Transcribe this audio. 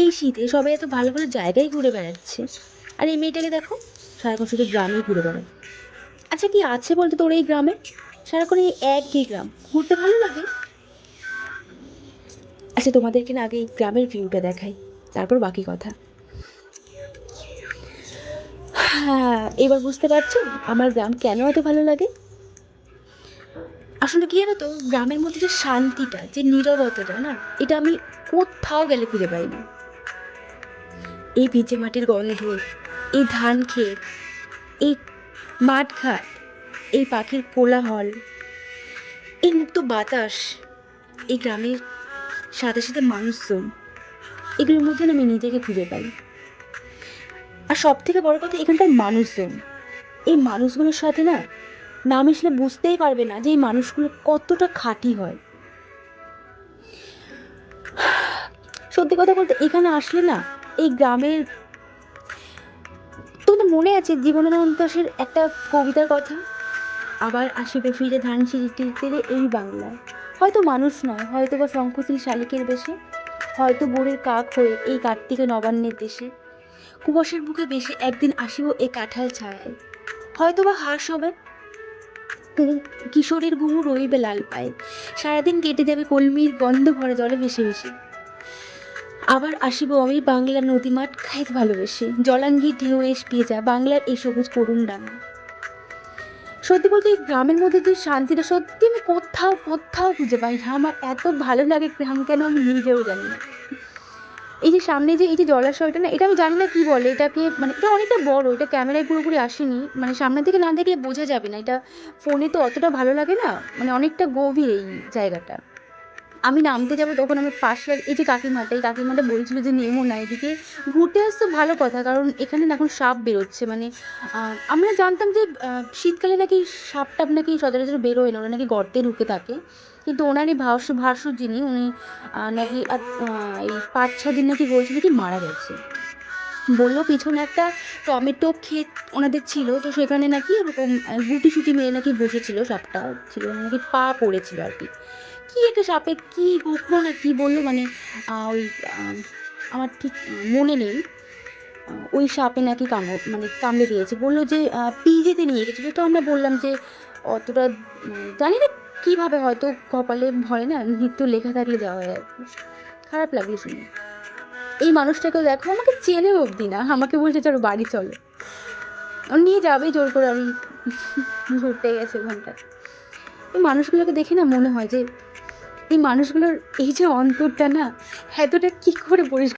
এই শীতে সবাই এত ভালো ভালো জায়গায় ঘুরে বেড়াচ্ছে। আর এই মেয়েটাকে দেখো, সারাক্ষণ শুধু গ্রামেই ঘুরে বেড়ায়। আচ্ছা কি আছে বলতো তোর এই গ্রামে? সারাক্ষণ এই একই গ্রাম। ঘুরতে ভালো লাগে? আচ্ছা তোমাদেরকে না আগে এই গ্রামের ভিউটা দেখাই, তারপর বাকি কথা। হ্যাঁ এবার বুঝতে পারছ আমার গ্রাম কেন এত ভালো লাগে? আসলে কি জানো তো, গ্রামের মধ্যে যে শান্তিটা, যে নীরবতাটা, না, এটা আমি কোথাও গেলে খুঁজে পাই না এই ভিজে মাটির গন্ধ, এই ধান ক্ষেত, এই মাঠ ঘাট, এই পাখির কোলাহল, এই মুক্ত বাতাস, এই গ্রামের সাথে সাথে মানুষজন, এগুলোর মধ্যে আমি নিজেকে খুঁজে পাই। আর সব থেকে বড় কথা, এখানকার মানুষজন, এই মানুষগুলোর সাথে না না মিশলে বুঝতেই পারবে না যে এই মানুষগুলো কতটা খাঁটি হয়। সত্যি কথা বলতে, এখানে আসলে না এই গ্রামের তোমাদের মনে আছে জীবনানন্দ দাশের একটা কবিতার কথা? আবার আসিবে ফিরে ধান সিঁড়িটির তীরে এই বাংলায় হয়তো মানুষ নয়, হয়তো বা শঙ্খশ্রী শালিকের বেশে, হয়তো বোরের কাক হয়ে এই কার্তিকে নবান্নের দেশে। কুয়াশার বুকে বেশে একদিন আসিব এ কাঁঠাল ছায়ায়। হয়তো বা হাঁস হবে কিশোরের ঘুমু রইবে লাল পায়ে। সারাদিন কেটে যাবে কলমির গন্ধ ভরা জলে ভেসে ভেসে। আবার আসিব আমি বাংলার নদীমাঠ খাইতে ভালোবেসে। জলাঙ্গির ঢেউ এস পেয়ে যা বাংলার এই সবুজ করুণ ডাঙা। সত্যি বলতে এই গ্রামের মধ্যে যে শান্তিটা, সত্যি আমি কোথাও কোথাও খুঁজে পাই না। আমার এত ভালো লাগে গ্রাম, কেন আমি নিজেও জানি না। এই যে সামনে যে এই যে জলাশয়টা না, এটা আমি জানি না কি বলে। এটাকে মানে এটা অনেকটা বড়, এটা ক্যামেরায় পুরোপুরি আসেনি। মানে সামনে থেকে না দেখলে বোঝা যাবে না। এটা ফোনে তো অতটা ভালো লাগে না। মানে অনেকটা গভীর এই জায়গাটা। আমি নামতে যাব তখন আমি পাশে এই যে কাকিমাটা, এই কাকিমাটা বলছিলো যে নেমো না এদিকে। ঘুরতে আসতে ভালো কথা, কারণ এখানে এখন সাপ বেরোচ্ছে মানে আমরা জানতাম যে শীতকালে নাকি সাপ টাপ নাকি সচরাচর বেরোয় না, ওরা নাকি গর্তে ঢুকে থাকে। কিন্তু ওনারই ভাষ্য ভাষ্য যিনি, উনি নাকি এই পাঁচ ছ দিন নাকি বলছিল কি মারা গেছে। বলল পিছনে একটা টমেটো ক্ষেত ওনাদের ছিল, তো সেখানে নাকি ওরকম গুটি সুটি মেরে নাকি বসেছিল, সাপটা ছিল, নাকি পা পড়েছিল আর কি। কি একটা সাপে কি গোখরো না কি বলল? মানে ওই আমার ঠিক মনে নেই। ওই সাপে নাকি কামড় মানে কামড়ে দিয়েছে। বলল যে পিজিতে নিয়ে গেছিল। তো আমরা বললাম যে, অতটা জানি না কীভাবে হয়তো কপালে ভরে না মৃত্যু লেখা থাকলে দেওয়া হয় খারাপ লাগল শুনে। এই মানুষটাকে দেখো, আমাকে চেনে অবধি না। আমাকে বলছে, চলো বাড়ি চলো। নিয়ে যাবে জোর করে, আমি ঘুরতে গেছে ওখানটায়। এই মানুষগুলোকে দেখে না মনে হয় যে এই মানুষগুলোর এই যে অন্তরটা না, এতটা কী করে পরিষ্কার